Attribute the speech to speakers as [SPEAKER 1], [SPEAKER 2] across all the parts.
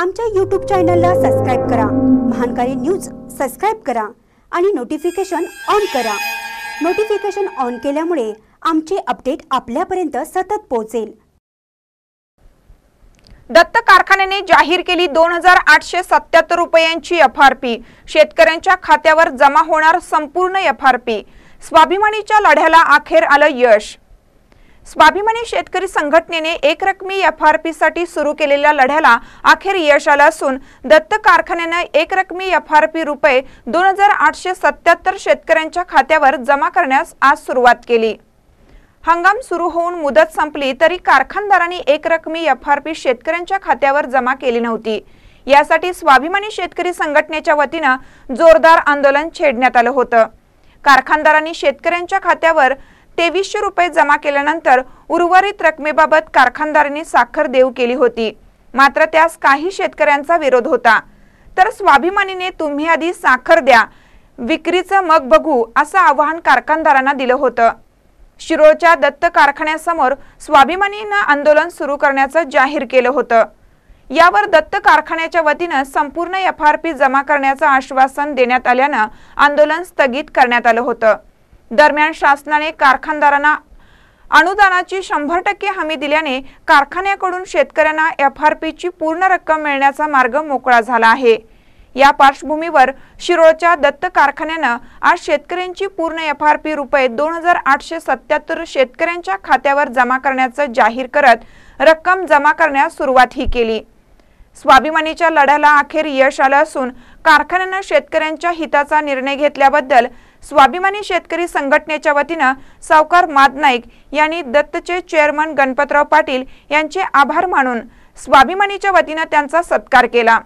[SPEAKER 1] आमच्या यूट्यूब चॅनलला सबस्क्राईब करा. महानकारी न्यूज सबस्क्राईब करा आणि नोटिफिकेशन ऑन करा. नोटिफिकेशन ऑन केल्यामुळे आमचे अपडेट आपल्यापर्यंत सतत पोहोचेल.
[SPEAKER 2] दत्त कारखान्याने जाहीर केली दोन हजार आठशे सत्याहत्तर रुपयांची एफ आर पी शेतकऱ्यांच्या खात्यावर जमा होणार संपूर्ण एफ आर पी स्वाभिमानीच्या लढ्याला अखेर आलं यश. स्वाभिमानी शेतकरी संघटनेने एकरकमी एफ आर पी साठी सुरू केलेल्या लढ्याला अखेर यश आलं असून दत्त कारखान्यानं एकरकमी एफ आर पी रुपये दोन हजार आठशे सत्याहत्तर शेतकऱ्यांच्या खात्यावर जमा करण्यास आज सुरुवात केली. हंगाम सुरू होऊन मुदत संपली तरी कारखानदारांनी एकरकमी एफ आर पी शेतकऱ्यांच्या खात्यावर जमा केली नव्हती. यासाठी स्वाभिमानी शेतकरी संघटनेच्या वतीनं जोरदार आंदोलन छेडण्यात आलं होतं. कारखानदारांनी शेतकऱ्यांच्या खात्यावर तेवीसशे रुपये जमा केल्यानंतर उर्वरित रकमेबाबत कारखानदारांनी साखर देऊ केली होती. मात्र त्यास काही शेतकऱ्यांचा विरोध होता. तर स्वाभिमानीने तुम्ही आधी साखर द्या विक्रीचं मग बघू असं आवाहन कारखानदारांना दिलं होतं. शिरोळच्या दत्त कारखान्यासमोर स्वाभिमानीनं आंदोलन सुरू करण्याचं जाहीर केलं होतं. यावर दत्त कारखान्याच्या वतीनं संपूर्ण एफ आर पी जमा करण्याचं आश्वासन देण्यात आल्यानं आंदोलन स्थगित करण्यात आलं होतं. दरम्यान शासनाने कारखानदारांना अनुदानाची शंभर टक्के हमी दिल्याने कारखान्याकडून शेतकऱ्यांना एफ आर पीची पूर्ण रक्कम मिळण्याचा मार्ग मोकळा झाला आहे. या पार्श्वभूमीवर शिरोळच्या दत्त कारखान्यानं आज शेतकऱ्यांची पूर्ण एफ आर पी रुपये दोन हजार आठशे सत्याहत्तर शेतकऱ्यांच्या खात्यावर जमा करण्याचं जाहीर करत रक्कम जमा करण्यास सुरुवातही केली. स्वाभिमानीच्या लढ्याला अखेर यश आलं असून कारखान्यानं शेतकऱ्यांच्या हिताचा निर्णय घेतल्याबद्दल स्वाभिमानी शेतकरी संघटनेच्या वतीनं सावकार माद नाईक यांनी दत्तचे चेअरमन गणपतराव पाटील यांचे आभार मानून स्वाभिमानीच्या वतीनं त्यांचा सत्कार केला.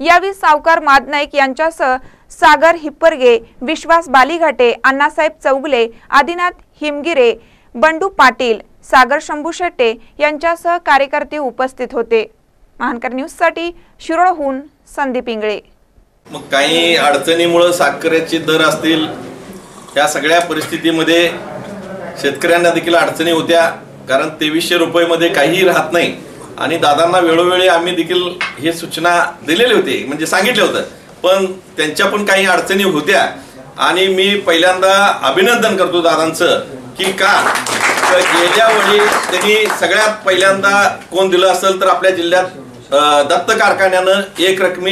[SPEAKER 2] यावेळी सावकार माद नाईक यांच्यासह सागर हिप्परगे विश्वास बालीघाटे अण्णासाहेब चौगले आदिनाथ हिमगिरे बंडू पाटील सागर शंभू शेट्टे यांच्यासह कार्यकर्ते उपस्थित होते. महानकर न्यूजसाठी शिरोळहून संदीप इंगळे.
[SPEAKER 3] मग काही अडचणीमुळं साखरेचे दर असतील या सगळ्या परिस्थितीमध्ये शेतकऱ्यांना देखील अडचणी होत्या कारण तेवीसशे रुपयेमध्ये काहीही राहत नाही. आणि दादांना वेळोवेळी आम्ही देखील हे सूचना दिलेली होती म्हणजे सांगितलं होतं. पण त्यांच्या पण काही अडचणी होत्या. आणि मी पहिल्यांदा अभिनंदन करतो दादांचं की का? तर गेल्या वेळी त्यांनी सगळ्यात पहिल्यांदा कोण दिलं असेल तर आपल्या जिल्ह्यात दत्त कारखान्यानं एक रकमी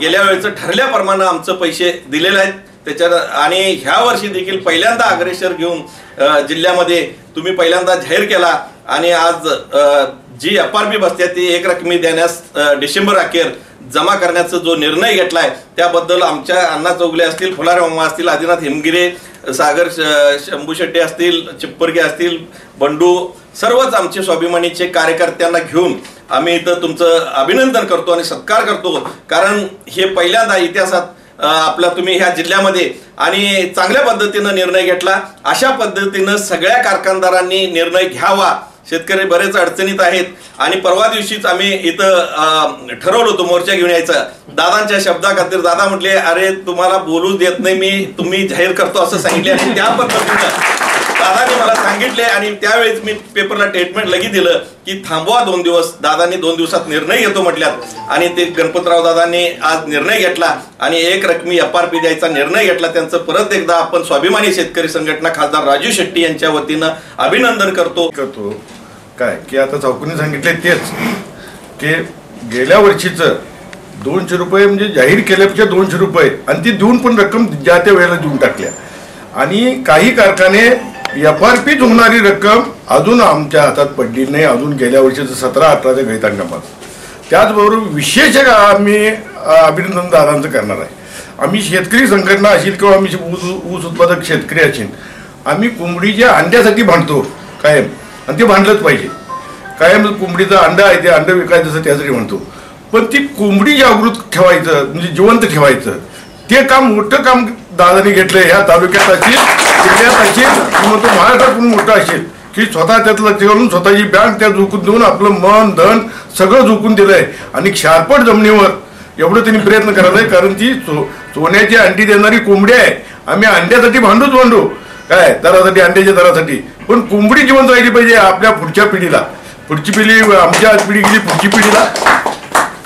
[SPEAKER 3] गेल्या वेळेचं ठरल्याप्रमाणे आमचं पैसे दिलेले आहेत. त्याच्यात आणि ह्या वर्षी देखील पहिल्यांदा अग्रेसर घेऊन जिल्ह्यामध्ये तुम्ही पहिल्यांदा जाहीर केला. आणि आज जी एफ आर पी बसते ती एक रकमी देण्यास डिसेंबर अखेर जमा करण्याचा जो निर्णय घेतलाय त्याबद्दल आमच्या अण्णा चौगले असतील फुलारे मामा असतील आदिनाथ हिमगिरे सागर श- शंभू शेट्टी असतील चिप्परगे असतील बंडू सर्वच आमचे स्वाभिमानीचे कार्यकर्त्यांना घेऊन आम्ही इथं तुमचं अभिनंदन करतो आणि सत्कार करतो. कारण हे पहिल्यांदा इतिहासात आपल्या आपला तुम्ही ह्या जिल्ह्यामध्ये आणि चांगल्या पद्धतीनं निर्णय घेतला. अशा पद्धतीनं सगळ्या कारखानदारांनी निर्णय घ्यावा. शेतकरी बरेच अडचणीत आहेत. आणि परवा दिवशीच आम्ही इथं ठरवलं होतं मोर्चा घेऊन यायचं. दादांच्या शब्दाखातीर दादा म्हटले अरे तुम्हाला बोलू देत नाही मी तुम्ही जाहीर करतो असं सांगितले. आणि त्या पद्धतीनं दादाने मला सांगितले आणि त्यावेळेस मी पेपरला ट्रीटमेंट लगी दिलं की थांबवा दोन दिवस. दादांनी दोन दिवसात निर्णय घेतो म्हटल्यात. आणि ते गणपतराव दादांनी आज निर्णय घेतला आणि एक रकमी एफ आर पी द्यायचा निर्णय घेतला. त्यांचं परत एकदा आपण स्वाभिमानी शेतकरी संघटना खासदार राजू शेट्टी यांच्या वतीनं अभिनंदन करतो.
[SPEAKER 4] करतो. काय? की आता चौकनी सांगितले तेच. की गेल्या वर्षीचं दोनशे रुपये म्हणजे जाहीर केल्यापेक्षा दोनशे रुपये. आणि ती देऊन पण रक्कम ज्या त्या वेळेला देऊन टाकल्या. आणि काही कारखाने एफ आर पीत होणारी रक्कम अजून आमच्या हातात पडली नाही. अजून गेल्या वर्षीचं सतरा अठराच्या गणित हंगामात त्याचबरोबर विशेष आम्ही अभिनंदन दादांचं करणार आहे. आम्ही शेतकरी संघटना असेल किंवा आम्ही ऊस ऊस उत्पादक शेतकरी असेल आम्ही कोंबडीच्या अंड्यासाठी भांडतो कायम. आणि ते भांडलंच पाहिजे. कायम कोंबडीचं अंडं आहे ते अंडं विकायचं असं त्यासाठी म्हणतो. पण ती कोंबडी जागृत ठेवायचं म्हणजे जिवंत ठेवायचं. ते काम मोठं काम दादाने घेतलंय ह्या तालुक्यात असतील जिल्ह्यात असतील किंवा तो महाराष्ट्रात पण मोठा असेल. की स्वतः त्यात लक्ष घालून स्वतःची बँक त्या झुकून देऊन आपलं मन धन सगळं झुकून दिलंय. आणि क्षारपट जमिनीवर एवढं त्यांनी प्रयत्न करायला कारण ती सोन्याची अंडी देणारी कोंबडी आहे. आम्ही अंड्यासाठी भांडूच भांडू. काय? दरासाठी अंड्याच्या दरासाठी. पण कोंबडी जिवंत राहिली पाहिजे आपल्या पुढच्या पिढीला. पुढची पिढी आमच्या पिढी गेली पुढची पिढीला.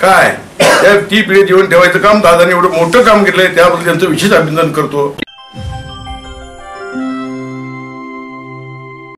[SPEAKER 4] काय? ती पिढी जीवन ठेवायचं काम दादाने एवढं मोठं काम केलंय त्याबद्दल त्यांचं विशेष अभिनंदन करतो.